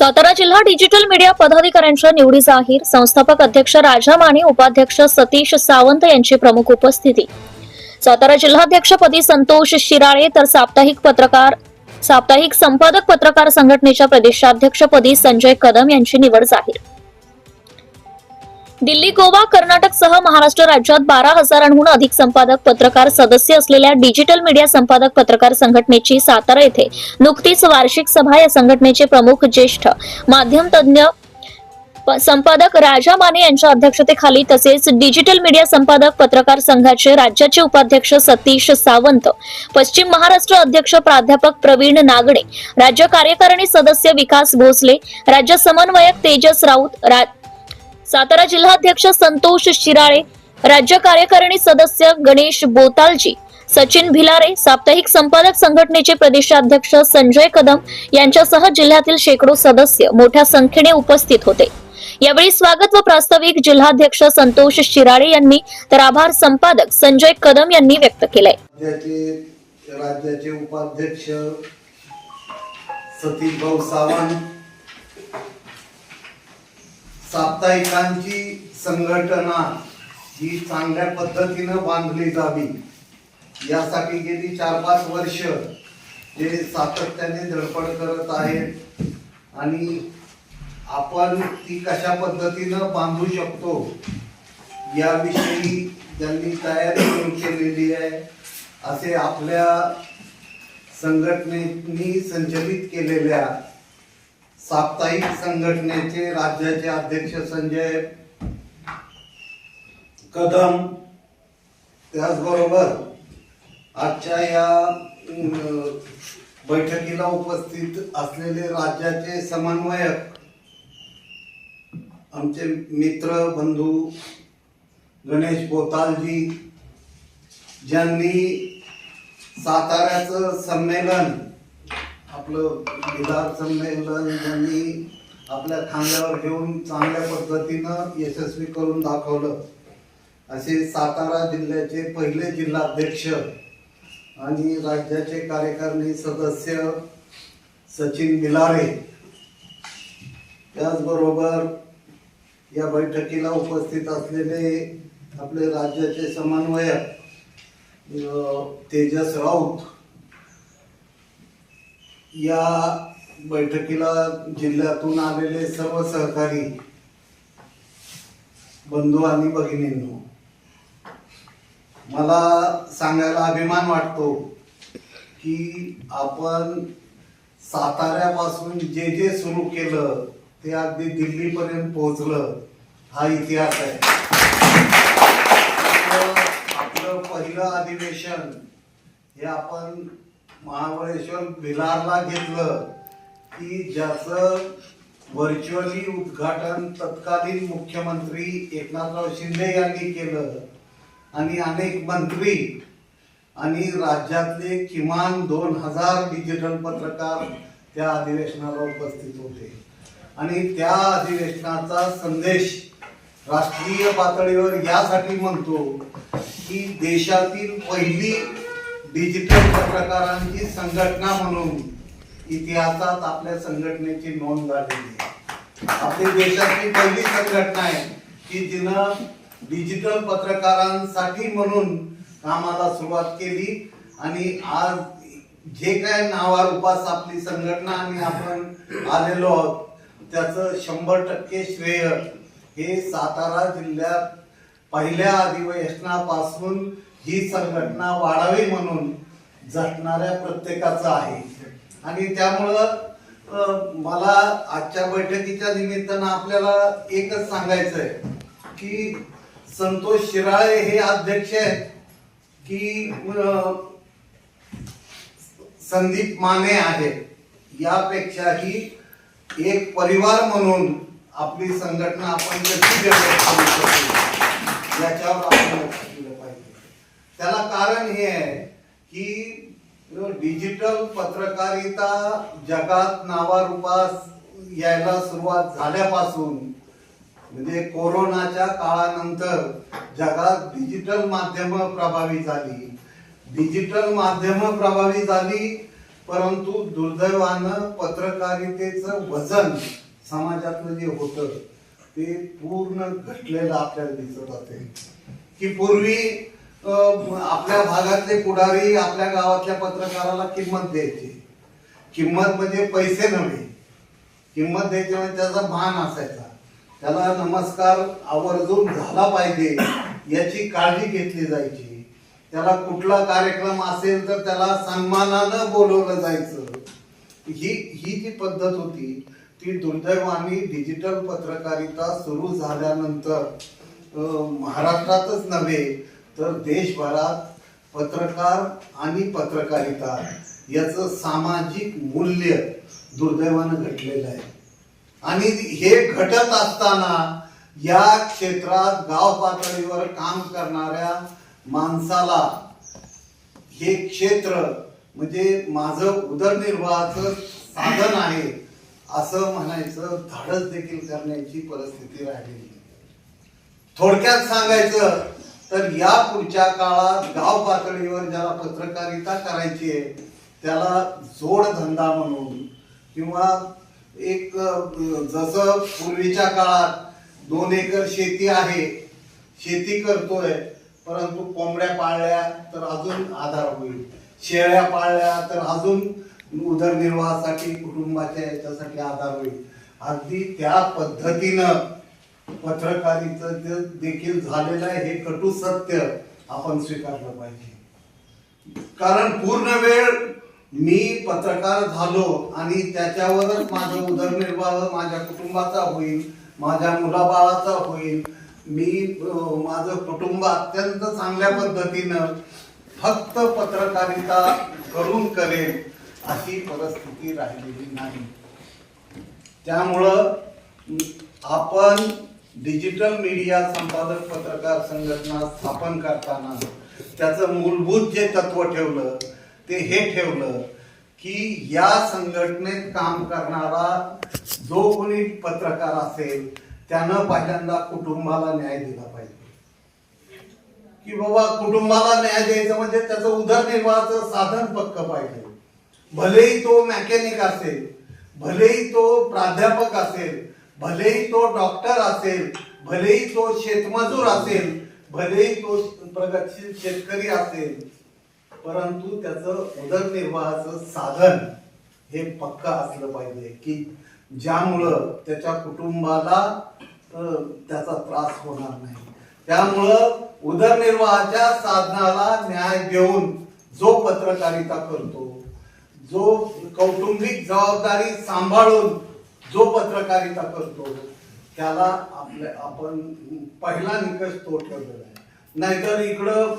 सातारा जिल्हा digital media पदाधिकाऱ्यांच्या निवडी जाहीर. संस्थापक अध्यक्ष राजा माने उपाध्यक्ष सतीश सावंत यांची प्रमुख उपस्थिती. सातारा जिल्हाध्यक्षपदी संतोष शिराळे तर साप्ताहिक पत्रकार साप्ताहिक संपादक पत्रकार संघटनेच्या प्रदेशाध्यक्षपदी संजय कदम यांची निवड जाहीर. दिल्ली गोवा कर्नाटकसह महाराष्ट्र राज्यात बारा हजारांहून अधिक संपादक पत्रकार सदस्य असलेल्या डिजिटल मीडिया संपादक पत्रकार संघटनेची सातारा येथे नुकतीच वार्षिक सभा या संघटनेचे प्रमुख ज्येष्ठ माध्यम तज्ज्ञ प- संपादक राजा माने यांच्या अध्यक्षतेखाली तसेच डिजिटल मीडिया संपादक पत्रकार संघाचे राज्याचे उपाध्यक्ष सतीश सावंत पश्चिम महाराष्ट्र अध्यक्ष प्राध्यापक प्रवीण नागडे राज्य कार्यकारिणी सदस्य विकास भोसले राज्य समन्वयक तेजस राऊत रा- सातारा जिल्हाध्यक्ष संतोष शिराळे राज्य कार्यकारिणी सदस्य गणेश बोतालजी सचिन भिलारे साप्ताहिक संपादक संघटनेचे प्रदेशाध्यक्ष संजय कदम यांच्यासह जिल्ह्यातील शेकडो सदस्य मोठ्या संख्येने उपस्थित होते. यावेळी स्वागत व प्रास्ताविक जिल्हाध्यक्ष संतोष शिराळे यांनी तर आभार संपादक संजय कदम यांनी व्यक्त केलाय. राज्याचे उपाध्यक्ष सतीश भाऊ सावंत साप्ताहिकांची संघटना ही चांगल्या पद्धतीनं बांधली जावी. यासाठी गेली चार पाच वर्ष ते सातत्याने धडपड करत आहेत आणि आपण ती कशा पद्धतीनं बांधू शकतो याविषयी त्यांनी तयारी सुरू केलेली आहे असे आपल्या संघटनेनी संचलित केलेल्या साप्ताहिक संघटनेचे राज्याचे अध्यक्ष संजय कदम. त्याचबरोबर आजच्या या बैठकीला उपस्थित असलेले राज्याचे समन्वयक आमचे मित्र बंधू गणेश बोतालजी ज्यांनी साताऱ्याचं संमेलन आपलं विधार संमेलनांनी आपल्या खांद्यावर घेऊन चांगल्या पद्धतीनं यशस्वी करून दाखवलं. असे सातारा जिल्ह्याचे पहिले जिल्हाध्यक्ष आणि राज्याचे कार्यकारिणी सदस्य सचिन बिलारे. त्याचबरोबर या बैठकीला उपस्थित असलेले आपले राज्याचे समन्वयक तेजस राऊत या बैठकीला जिल्ह्यातून आलेले सर्व सहकारी बंधू आणि भगिनींनो मला सांगायला अभिमान वाटतो की आपण साताऱ्यापासून जे जे सुरू केलं ते अगदी दिल्लीपर्यंत पोहोचलं हा इतिहास आहे. आपलं- आपलं पहिलं अधिवेशन हे आपण महाबळेश्वर भिलारला घेतलं की ज्याचं व्हर्च्युअली उद्घाटन तत्कालीन मुख्यमंत्री एकनाथराव शिंदे यांनी केलं. आणि अनेक मंत्री आणि राज्यातले किमान दोन हजार डिजिटल पत्रकार त्या अधिवेशनाला उपस्थित होते. आणि त्या अधिवेशनाचा संदेश राष्ट्रीय पातळीवर यासाठी म्हणतो की देशातील पहिली डिजिटल पत्रकारांची संघटना म्हणून इतिहासात आपल्या संघटनेची नोंद झालेली आहे. आपली देशातली पहिली संघटना आहे की जिनं डिजिटल पत्रकारांसाठी म्हणून कामाला सुरुवात केली आणि आज जे काय नावारूपास आपली संघटना आणि आपण आलेलो आहोत त्याचं शंभर टक्के श्रेय हे सातारा जिल्ह्यात पहिल्या अधिवेशनापासून ही संघटना वाढावी म्हणून झटणाऱ्या प्रत्येकाचं आहे. आणि त्यामुळं मला आजच्या बैठकीच्या निमित्तानं आपल्याला एकच सांगायचं आहे की संतोष शिराळे हे अध्यक्ष आहेत की संदीप माने आहेत. यापेक्षाही एक परिवार म्हणून आपली संघटना आपण कशी डेव्हलप करू. शकतो याच्यावर आपण लक्ष दिलं पाहिजे. त्याला कारण हे आहे की डिजिटल पत्रकारिता जगात नावारूपास यायला सुरुवात झाल्यापासून म्हणजे कोरोनाच्या काळानंतर जगात डिजिटल माध्यम प्रभावी झाली. डिजिटल माध्यम प्रभावी झाली परंतु दुर्दैवानं पत्रकारितेचं वजन समाजातलं जे होतं ते पूर्ण घटलेलं आपल्याला दिसत असेल की पूर्वी आपल्या भागातले पुढारी आपल्या गावातल्या पत्रकाराला किंमत द्यायची. किंमत म्हणजे पैसे नव्हे. किंमत द्यायची म्हणजे त्याचा मान असायचा. त्याला नमस्कार आवर्जून झाला पाहिजे याची काळजी घेतली जायची. त्याला कुठला कार्यक्रम असेल तर त्याला सन्मानानं बोलवलं जायचं. ही ही जी पद्धत होती ती दुर्दैवाने डिजिटल पत्रकारिता सुरू झाल्यानंतर महाराष्ट्रातच नव्हे तर देशभरात पत्रकार आणि पत्रकारिता याचं सामाजिक मूल्य दुर्दैवानं घटलेलं आहे. आणि हे घटत असताना या क्षेत्रात गाव पातळीवर काम करणाऱ्या माणसाला हे क्षेत्र म्हणजे माझं उदरनिर्वाहाचं साधन आहे असं म्हणायचं धाडस देखील करण्याची परिस्थिती राहिलेली. थोडक्यात सांगायचं तर या पुढच्या काळात गाव पातळीवर ज्याला पत्रकारिता करायची आहे त्याला जोडधंदा म्हणून किंवा एक जसं पूर्वीच्या काळात दोन एकर शेती आहे शेती करतोय परंतु कोंबड्या पाळल्या तर अजून आधार होईल. शेळ्या पाळल्या तर अजून उदरनिर्वाहासाठी कुटुंबाच्या याच्यासाठी आधार होईल. अगदी त्या पद्धतीनं पत्रकारिता देखील झालेलं आहे हे कटू सत्य आपण स्वीकारलं पाहिजे. कारण पूर्ण वेळ मी पत्रकार झालो आणि त्याच्यावरच माझं उदरनिर्वाह माझ्या कुटुंबाचा होईल माझ्या मुलाबाळाचा होईल. मी माझं कुटुंब अत्यंत चांगल्या पद्धतीनं फक्त पत्रकारिता करून करेल अशी परिस्थिती राहिलेली नाही. त्यामुळं आपण डिजिटल मीडिया संपादक पत्रकार संघटना स्थापन करताना त्याचं मूलभूत जे तत्व ठेवलं ते हे ठेवलं की या संघटनेत काम करणारा जो कोणी पत्रकार असेल त्यानं पहिल्यांदा कुटुंबाला न्याय दिला पाहिजे. की बाबा कुटुंबाला न्याय द्यायचं म्हणजे त्याचं उदरनिर्वाहाचं साधन पक्क पाहिजे. भलेही तो मेकॅनिक असेल भलेही तो प्राध्यापक असेल भलेही तो डॉक्टर असेल भलेही तो शेतमजूर असेल भलेही तो प्रगतशील शेतकरी असेल परंतु त्याचं उदरनिर्वाहाचं साधन हे पक्क असलं पाहिजे की ज्यामुळं त्याच्या कुटुंबाला त्याचा त्रास होणार नाही. त्यामुळं उदरनिर्वाहाच्या साधनाला न्याय देऊन जो पत्रकारिता करतो जो कौटुंबिक जबाबदारी सांभाळून जो पत्रकारिता करतो त्याला आपले आपण पहिला निकष तो ठेवलेला आहे. नाहीतर इकडं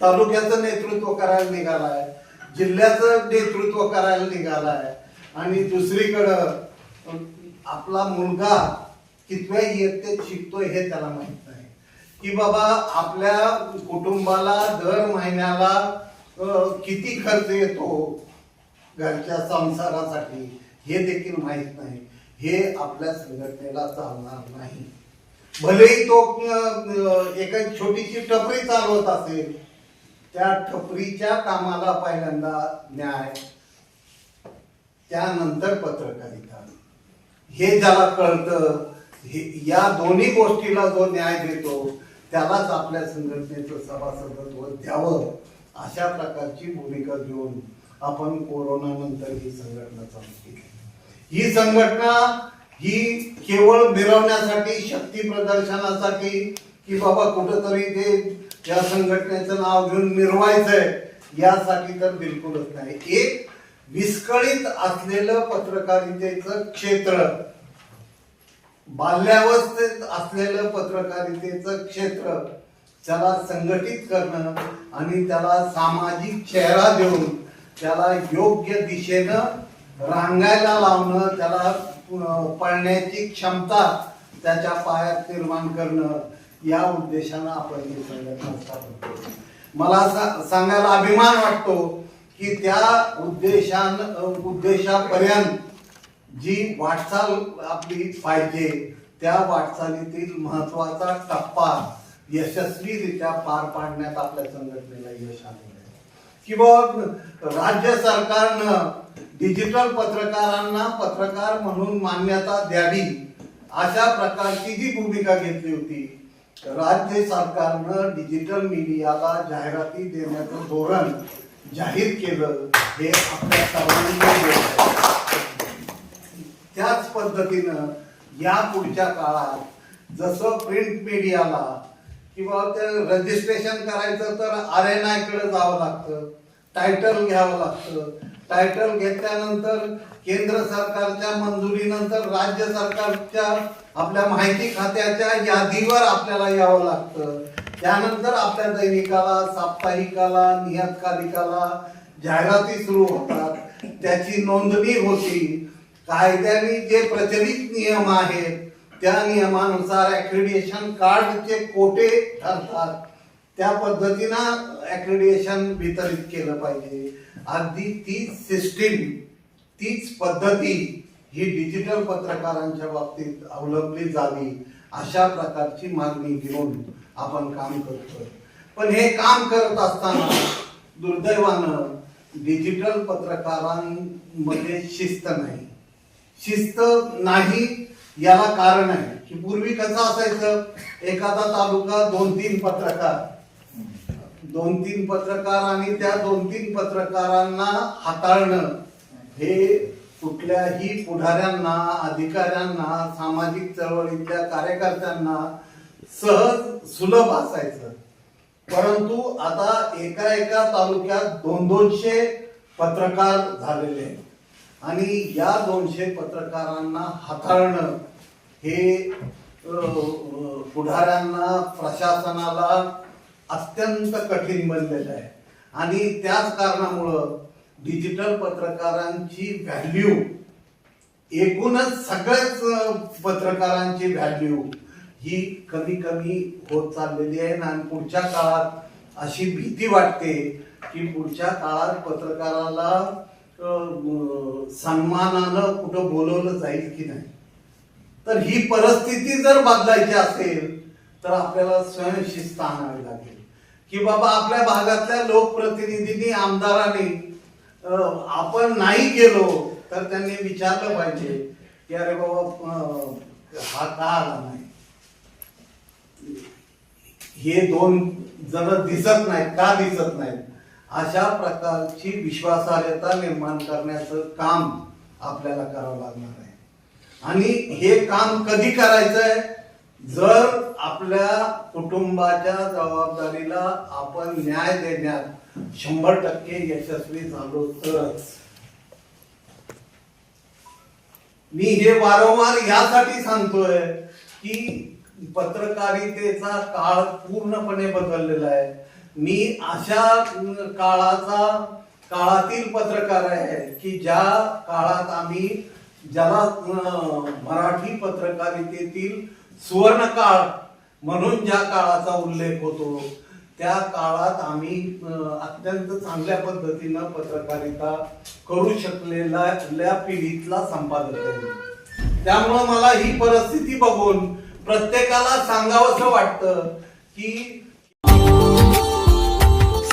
तालुक्याचं नेतृत्व करायला निघाला आहे जिल्ह्याचं नेतृत्व करायला निघाला आहे आणि दुसरीकडं आपला मुलगा कितव्या इयत्तेत शिकतोय हे त्याला माहीत नाही. की बाबा आपल्या कुटुंबाला दर महिन्याला किती खर्च येतो घरच्या संसारासाठी? हे देखील माहीत नाही. हे आपल्या संघटनेला चालणार नाही. भलेही तो एक एका छोटीशी टपरी चालवत असेल त्या टपरीच्या कामाला पहिल्यांदा न्याय त्यानंतर पत्रकारिता. हे ज्याला कळतं हे या दोन्ही गोष्टीला जो न्याय देतो त्यालाच आपल्या संघटनेचं सभासदत्व द्यावं अशा प्रकारची भूमिका घेऊन आपण कोरोना नंतर ही संघटना चालू केली. ही संघटना ही केवळ मिरवण्यासाठी शक्ती प्रदर्शनासाठी की बाबा कुठंतरी ते या संघटनेचं नाव घेऊन मिरवायचंय यासाठी तर बिलकुलच नाही. एक विस्कळीत असलेलं पत्रकारितेचं क्षेत्र बाल्यावस्थेत असलेलं पत्रकारितेचं क्षेत्र त्याला संघटित करणं आणि त्याला सामाजिक चेहरा देऊन त्याला योग्य दिशेनं रांगायला लावणं त्याला पळण्याची क्षमता त्याच्या पायात निर्माण करणं या उद्देशानं आपण ही संघटना स्थापन केली. मला सांगायला अभिमान वाटतो की त्या उद्देशान उद्देशापर्यंत जी वाटचाल आपली पाहिजे त्या वाटचालीतील महत्त्वाचा टप्पा यशस्वीरित्या पार पाडण्यात आपल्या संघटनेला यश आलं किंवा राज्य सरकारनं डिजिटल पत्रकारांना पत्रकार म्हणून मान्यता द्यावी अशा प्रकारची जी भूमिका घेतली होती राज्य सरकारनं डिजिटल मीडियाला जाहिराती देण्याचं धोरण जाहीर केलं हे आपल्या सर्वांनी त्याच पद्धतीनं या पुढच्या काळात जसं प्रिंट मीडियाला किंवा ते रजिस्ट्रेशन करायचं तर आर एन आयकडे जावं लागतं. टायटल घ्यावं लागतं. टायटल घेतल्यानंतर केंद्र सरकारच्या मंजुरीनंतर राज्य सरकारच्या आपल्या माहिती खात्याच्या यादीवर आपल्याला यावं लागतं. त्यानंतर आपल्या दैनिकाला साप्ताहिकाला नियतकालिकाला जाहिराती सुरू होतात. त्याची नोंदणी होती. कायद्याने जे प्रचलित नियम आहेत त्या नियमानुसार ऍक्रिडिएशन कार्डचे कोटे ठरतात. त्या पद्धतीनं ऍक्रिडिएशन वितरित केलं पाहिजे. अगदी तीच सिस्टीम तीच पद्धती ही डिजिटल पत्रकारांच्या बाबतीत अवलंबली जावी अशा प्रकारची मागणी घेऊन आपण काम करतोय. पण हे काम करत असताना दुर्दैवानं डिजिटल पत्रकारांमध्ये शिस्त नाही. शिस्त नाही याला कारण आहे की पूर्वी कसं असायचं? एखादा तालुका दोन तीन पत्रकार. दोन तीन पत्रकार आणि त्या दोन तीन पत्रकारांना हाताळणं हे कुठल्याही पुढाऱ्यांना अधिकाऱ्यांना सामाजिक चळवळीतल्या कार्यकर्त्यांना सहज सुलभ असायचं. परंतु आता एका एका तालुक्यात दोन दोनशे पत्रकार झालेले आहेत. आणि या दोनशे पत्रकारांना हाताळणं हे पुढाऱ्यांना प्रशासनाला अत्यंत कठीण बनलेलं आहे. आणि त्याच कारणामुळं डिजिटल पत्रकारांची व्हॅल्यू एकूणच सगळ्याच पत्रकारांची व्हॅल्यू ही कमी कमी होत चाललेली आहे. आणि पुढच्या काळात अशी भीती वाटते की पुढच्या काळात पत्रकाराला सन्मानानं कुठं बोलवलं जाईल की नाही. तर ही परिस्थिती जर बदलायची असेल तर आपल्याला स्वयंशिस्त आणावी लागेल. की बाबा आपल्या भागातल्या लोकप्रतिनिधींनी आमदारांनी आपण नाही गेलो तर त्यांनी विचारलं पाहिजे की अरे बाबा हा का आला नाही? हे दोन जण दिसत नाहीत का दिसत नाहीत? अशा प्रकारची विश्वासार्हता निर्माण करण्याचं काम आपल्याला करावं लागणार आहे. आणि हे काम कधी करायचं आहे जर आपल्या कुटुंबाच्या जबाबदारीला आपण न्याय देण्यात शंभर टक्के यशस्वी झालो तरच. मी हे वारंवार यासाठी सांगतोय की पत्रकारितेचा काळ पूर्णपणे बदललेला आहे. मी अशा काळाचा काळातील पत्रकार आहे की ज्या काळात आम्ही ज्याला मराठी पत्रकारितेतील सुवर्ण काळ म्हणून ज्या काळाचा उल्लेख होतो त्या काळात आम्ही अत्यंत चांगल्या पद्धतीनं पत्रकारिता करू शकलेल्या पिढीतला संपादक आहे. त्यामुळं मला ही परिस्थिती बघून प्रत्येकाला सांगावंसं वाटतं की